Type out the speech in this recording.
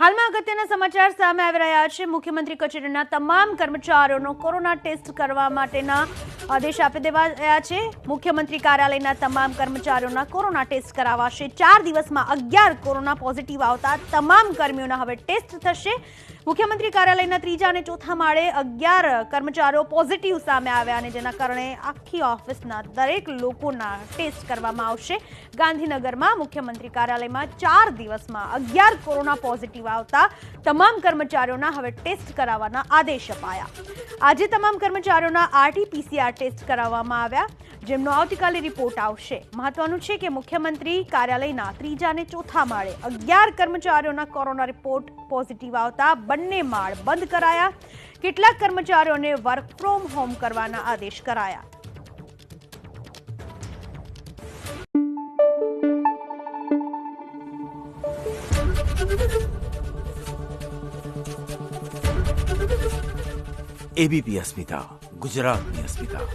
હાલમાં અગત્યના સમાચાર સામે આવી રહ્યા છે. મુખ્યમંત્રી કચેરીના તમામ કર્મચારીઓનો કોરોના ટેસ્ટ કરવા માટેના આદેશ આપી દેવાયા છે. મુખ્યમંત્રી કાર્યાલયના તમામ કર્મચારીઓના કોરોના ટેસ્ટ કરાવાશે. ચાર દિવસમાં અગિયાર કોરોના પોઝિટિવ આવતા તમામ કર્મીઓના હવે ટેસ્ટ થશે. મુખ્યમંત્રી કાર્યાલયના ત્રીજા અને ચોથા માળે અગિયાર કર્મચારીઓ પોઝિટિવ સામે આવ્યા અને જેના કારણે આખી ઓફિસના દરેક લોકોના ટેસ્ટ કરવામાં આવશે. ગાંધીનગરમાં મુખ્યમંત્રી કાર્યાલયમાં ચાર દિવસમાં અગિયાર કોરોના પોઝિટિવ આવતા તમામ કર્મચારીઓના હવે ટેસ્ટ કરાવવાના આદેશ અપાયા. આજે તમામ કર્મચારીઓના આરટીપીસીઆર ટેસ્ટ કરાવવામાં આવ્યા. જેમનો આવતીકાલે રિપોર્ટ આવશે. મહત્વનું છે કે મુખ્યમંત્રી કાર્યાલયના ત્રીજા અને ચોથા માળે અગિયાર કર્મચારીઓના કોરોના રિપોર્ટ પોઝિટિવ આવતા બંને માળ બંધ કરાયા કેટલાક કર્મચારીઓને વર્ક ફ્રોમ હોમ કરવાના આદેશ કરાયા એબીપી અસ્મિતા ગુજરાતની અસ્મિતા